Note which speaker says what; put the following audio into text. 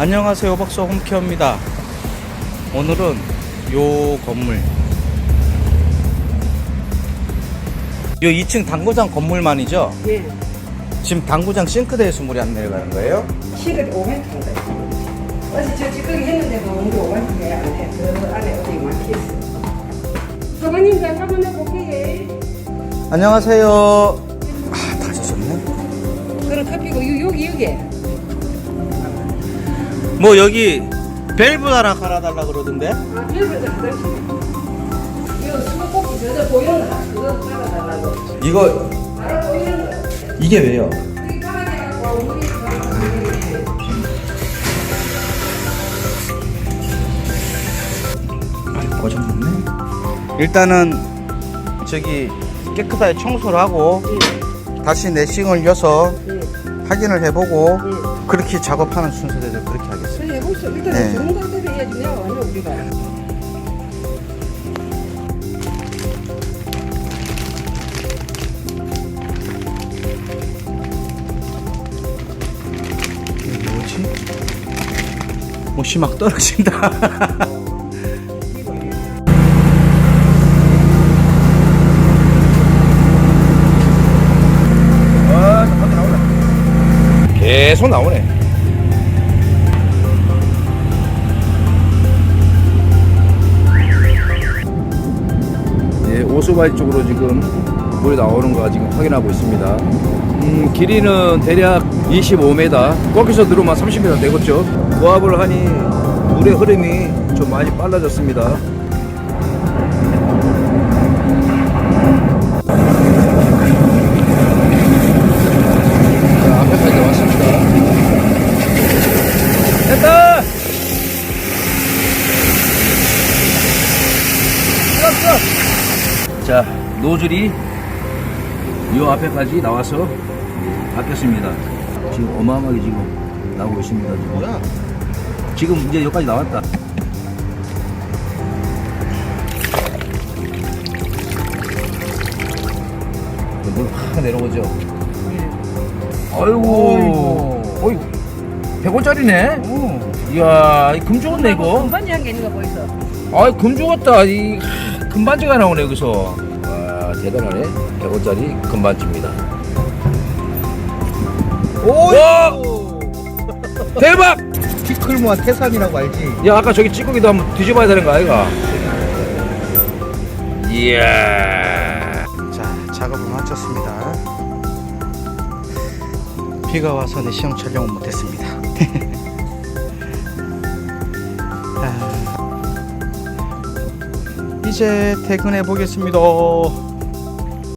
Speaker 1: 안녕하세요 박사 홈케어입니다 오늘은 요 건물 요 2층 당구장 건물만이죠
Speaker 2: 예.
Speaker 1: 지금 당구장 싱크대에서 물이 안 내려가는 거예요?
Speaker 2: 실을 5m인데. 어제 저 찌꺼기 했는데도 우리 5m에 안 해. 그 안에 어디 막혔어. 사모님 잠깐만 해볼게요.
Speaker 1: 안녕하세요 아 다시 졌네
Speaker 2: 그럼 커피고 요- 여기 여기.
Speaker 1: 뭐 여기 밸브 하나 갈아달라 그러던데
Speaker 2: 아 화장실. 이거 수도꼭지 저저 보이는 거 그거 깔아달라고.
Speaker 1: 이거
Speaker 2: 바로 보이는 거.
Speaker 1: 이게 왜요?
Speaker 2: 깔아내갖고
Speaker 1: 아 고장났네 일단은 저기 깨끗하게 청소를 하고 다시 내싱을 여서
Speaker 2: 예.
Speaker 1: 확인을 해보고
Speaker 2: 예.
Speaker 1: 그렇게 작업하는 순서대로 그렇게 하겠습니다
Speaker 2: 그래 해보시죠. 일단
Speaker 1: 네.
Speaker 2: 좋은 것들을 해야지 내가 완전 우리가.
Speaker 1: 이게 뭐지? 옷이 막 떨어진다 아. 계속 나오네. 오수바이 쪽으로 지금 물이 나오는 거 지금 확인하고 있습니다. 음, 길이는 대략 25m, 거기서 들어오면 30m 되겠죠. 고압을 하니 물의 흐름이 좀 많이 빨라졌습니다. 자, 노즐이 이 앞에까지 나와서 바뀌었습니다. 지금 어마어마하게 지금 나오고 있습니다. 뭐야? 지금 이제 여기까지 나왔다. 물확 내려오죠. 아이고, 어이, 100원짜리네. 이야, 이금 죽었네 이거.
Speaker 2: 금반지 한개 있는 거 보이소?
Speaker 1: 아이 금 죽었다 이 하, 금반지가 나오네 여기서. 와 대단하네. 100원짜리 금반지입니다. 오! 대박! 피클모아 태산이라고 알지? 야 아까 저기 찌꺼기도 한번 뒤져봐야 되는 거 아이가? 이야. 자 작업을 마쳤습니다. 비가 와서 내 시험 촬영은 못했습니다 이제 퇴근해 보겠습니다.